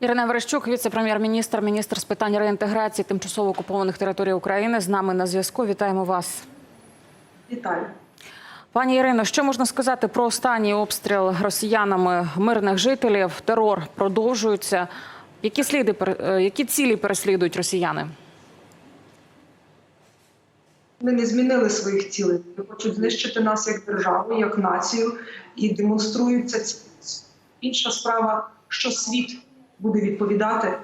Ірина Верещук, віце-прем'єр-міністр, міністр з питань реінтеграції тимчасово окупованих територій України. З нами на зв'язку. Вітаємо вас. Вітаю. Пані Ірино, що можна сказати про останній обстріл росіянами мирних жителів? Терор продовжується. Які сліди е, які цілі переслідують росіяни? Вони не змінили своїх цілей. Вони хочуть знищити нас як державу, як націю і демонструють це. Інша справа, що світ буде відповідати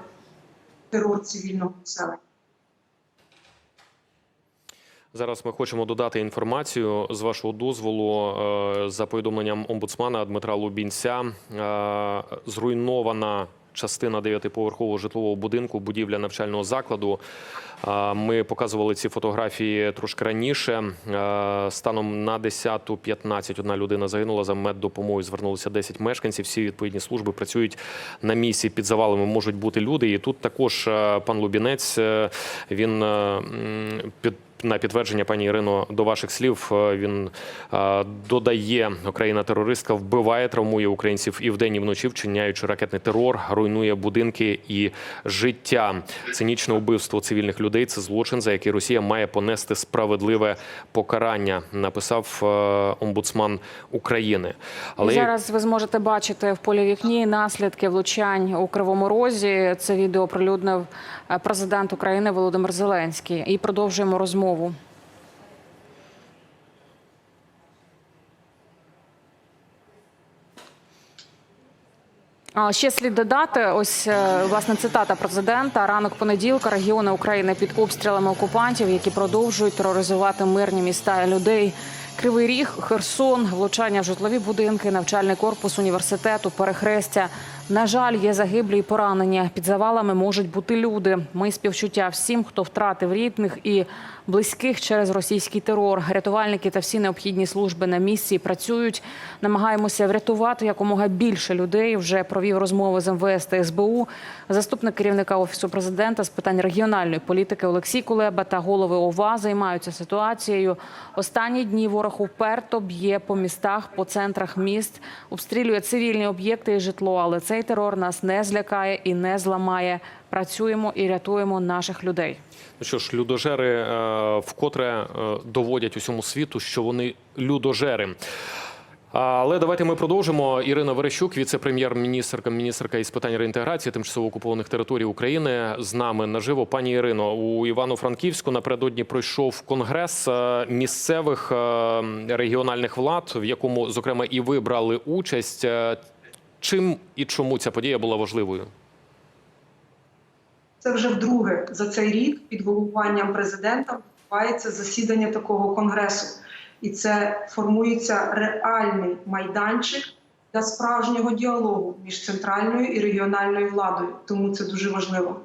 терор цивільного населення. Зараз ми хочемо додати інформацію з вашого дозволу. е, За повідомленням омбудсмана Дмитра Лубінця, е, зруйнована частина дев'ятиповерхового житлового будинку, будівля навчального закладу. Ми показували ці фотографії трошки раніше. Станом на 10.15 одна людина загинула. За меддопомогою звернулися 10 мешканців. Всі відповідні служби працюють на місці. Під завалами можуть бути люди. І тут також пан Лубінець е, він е, під на підтвердження, пані Ірино, до ваших слів е, він е, додає, Україна терористка вбиває, травмує українців і вдень, і вночі, вчиняючи ракетний терор, руйнує будинки і життя. Цинічне вбивство цивільних людей це злочин, за який Росія має понести справедливе покарання. Написав е, омбудсман України. І зараз ви зможете бачити в полі вікні наслідки влучань у Кривому Розі. Це відео оприлюднив е, президент України Володимир Зеленський. І продовжуємо розмову. А, Ще слід додати, ось е, власне цитата президента. Ранок понеділка регіони України під обстрілами окупантів, які продовжують тероризувати мирні міста і людей. Кривий Ріг, Херсон, влучання в житлові будинки, навчальний корпус університету, перехрестя. На жаль, є загиблі і поранені. Під завалами можуть бути люди. Ми співчуття всім, хто втратив рідних і близьких через російський терор. Рятувальники та всі необхідні служби на місці працюють. Намагаємося врятувати якомога більше людей. Вже провів розмови з МВС та СБУ. Заступник керівника офісу президента з питань регіональної політики Олексій Кулеба та голови ОВА займаються ситуацією. Останні дні ворог уперто б'є по містах, по центрах міст, обстрілює цивільні об'єкти і житло. Але цей терор нас не злякає і не зламає. Працюємо і рятуємо наших людей. Ну що ж, людожери е, вкотре е, доводять усьому світу, що вони людожери. Але давайте ми продовжимо. Ірина Верещук, віце-прем'єр-міністрка, міністерка із питань реінтеграції тимчасово окупованих територій України, з нами наживо. Пані Ірино, у Івано-Франківську напередодні пройшов конгрес е, місцевих регіональних влад, в якому, зокрема, і ви брали участь. Чим і чому ця подія була важливою? Це вже вдруге за цей рік під головуванням президента відбувається засідання такого конгресу, і це формується реальний майданчик для справжнього діалогу між центральною і регіональною владою. Тому це дуже важливо.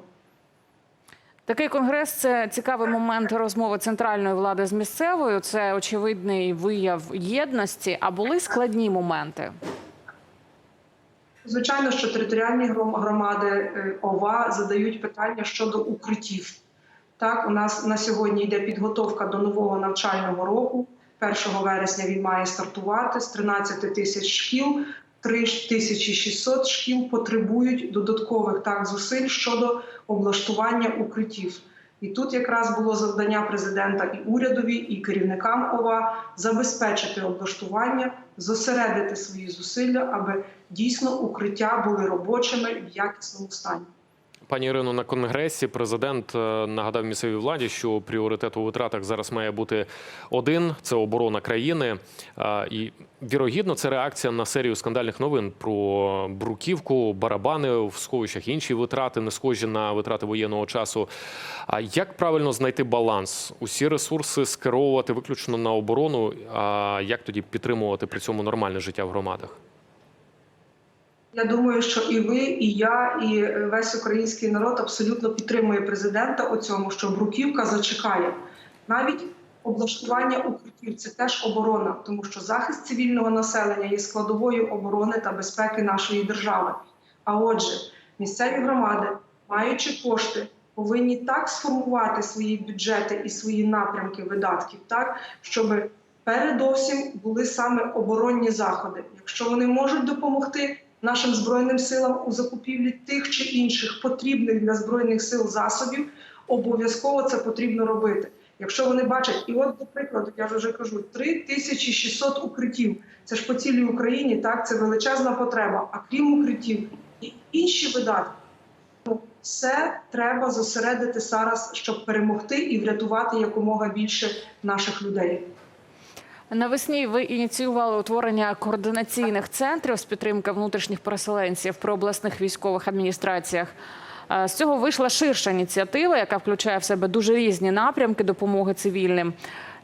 Такий конгрес це цікавий момент розмови центральної влади з місцевою. Це очевидний вияв єдності. А були складні моменти. Звичайно, що територіальні громади е, ОВА задають питання щодо укриттів. Так, у нас на сьогодні йде підготовка до нового навчального року. 1 вересня він має стартувати з 13 тисяч шкіл. 3600 шкіл потребують додаткових так зусиль щодо облаштування укриттів. І тут якраз було завдання президента і урядові, і керівникам ОВА забезпечити облаштування, зосередити свої зусилля, аби дійсно укриття були робочими в якісному стані. Пані Ірино, на конгресі президент е, нагадав місцевій владі, що пріоритет у витратах зараз має бути один: це оборона країни. І вірогідно, це реакція на серію скандальних новин про бруківку, барабани в сховищах, інші витрати, не схожі на витрати воєнного часу. А як правильно знайти баланс? Усі ресурси скеровувати виключно на оборону. А як тоді підтримувати при цьому нормальне життя в громадах? Я думаю, що і ви, і я, і весь український народ абсолютно підтримує президента у цьому, що Бруківка зачекає. Навіть облаштування укриттів це теж оборона, тому що захист цивільного населення є складовою оборони та безпеки нашої держави. А отже, місцеві громади, маючи кошти, повинні так сформувати свої бюджети і свої напрямки видатків, так щоб передовсім були саме оборонні заходи. Якщо вони можуть допомогти нашим збройним силам у закупівлі тих чи інших потрібних для збройних сил засобів, обов'язково це потрібно робити. Якщо вони бачать, і от, до прикладу, я вже кажу, 3600 укриттів. Це ж по цілій Україні, так це величезна потреба. А крім укриттів, і інші видатки. Ну, все треба зосередити зараз, щоб перемогти і врятувати якомога більше наших людей. Навесні ви ініціювали утворення координаційних центрів з підтримки внутрішніх переселенців при обласних військових адміністраціях. Е, З цього вийшла ширша ініціатива, яка включає в себе дуже різні напрямки допомоги цивільним.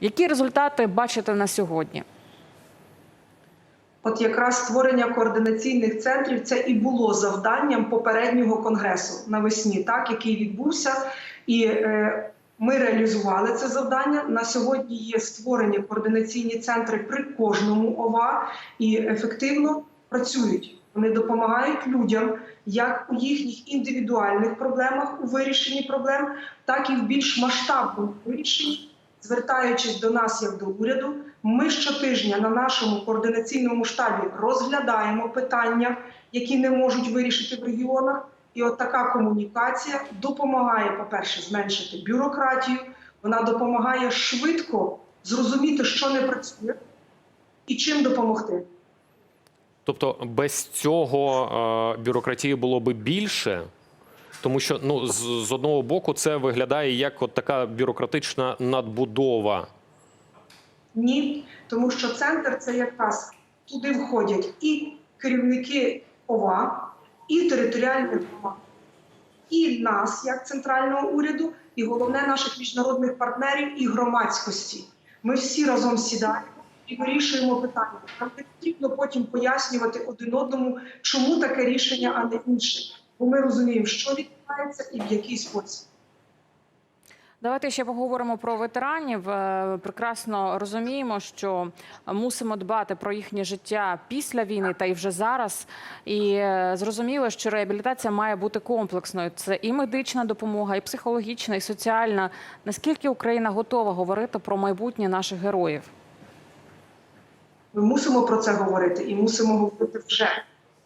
Які результати бачите на сьогодні? От якраз створення координаційних центрів це і було завданням попереднього конгресу навесні, так який відбувся, і е, ми реалізували це завдання. На сьогодні є створені координаційні центри при кожному ОВА і ефективно працюють. Вони допомагають людям як у їхніх індивідуальних проблемах у вирішенні проблем, так і в більш масштабному вирішенні звертаючись до нас як до уряду, ми щотижня на нашому координаційному штабі розглядаємо питання, які не можуть вирішити в регіонах. І от така комунікація допомагає, по-перше, зменшити бюрократію. Вона допомагає швидко зрозуміти, що не працює, і чим допомогти. Тобто без цього е, бюрократії було би більше, тому що ну з, з одного боку це виглядає як от така бюрократична надбудова. Ні, тому що центр це якраз туди входять і керівники ОВА, і територіальних громад, і нас, як центрального уряду, і головне наших міжнародних партнерів і громадськості. Ми всі разом сідаємо і вирішуємо питання. Нам не потрібно потім пояснювати один одному, чому таке рішення, а не інше. Бо ми розуміємо, що відбувається і в який спосіб. Давайте ще поговоримо про ветеранів. Е, Прекрасно розуміємо, що мусимо дбати про їхнє життя після війни та й вже зараз. І е, зрозуміло, що реабілітація має бути комплексною. Це і медична допомога, і психологічна, і соціальна. Наскільки Україна готова говорити про майбутнє наших героїв? Ми мусимо про це говорити і мусимо говорити вже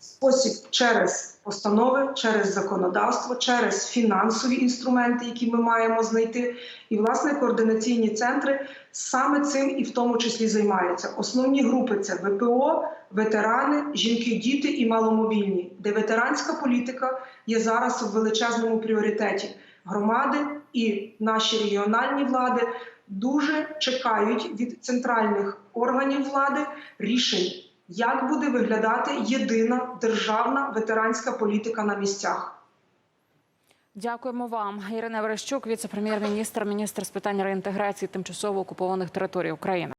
спосіб через постанови, через законодавство, через фінансові інструменти, які ми маємо знайти. І власне координаційні центри саме цим і в тому числі займаються. Основні групи це ВПО, ветерани, жінки, діти і маломобільні, де ветеранська політика є зараз в величезному пріоритеті. Громади і наші регіональні влади дуже чекають від центральних органів влади рішень, як буде виглядати єдина державна ветеранська політика на місцях. Дякуємо вам, Ірина Верещук, віце-прем'єр-міністр, міністр з питань реінтеграції тимчасово окупованих територій України.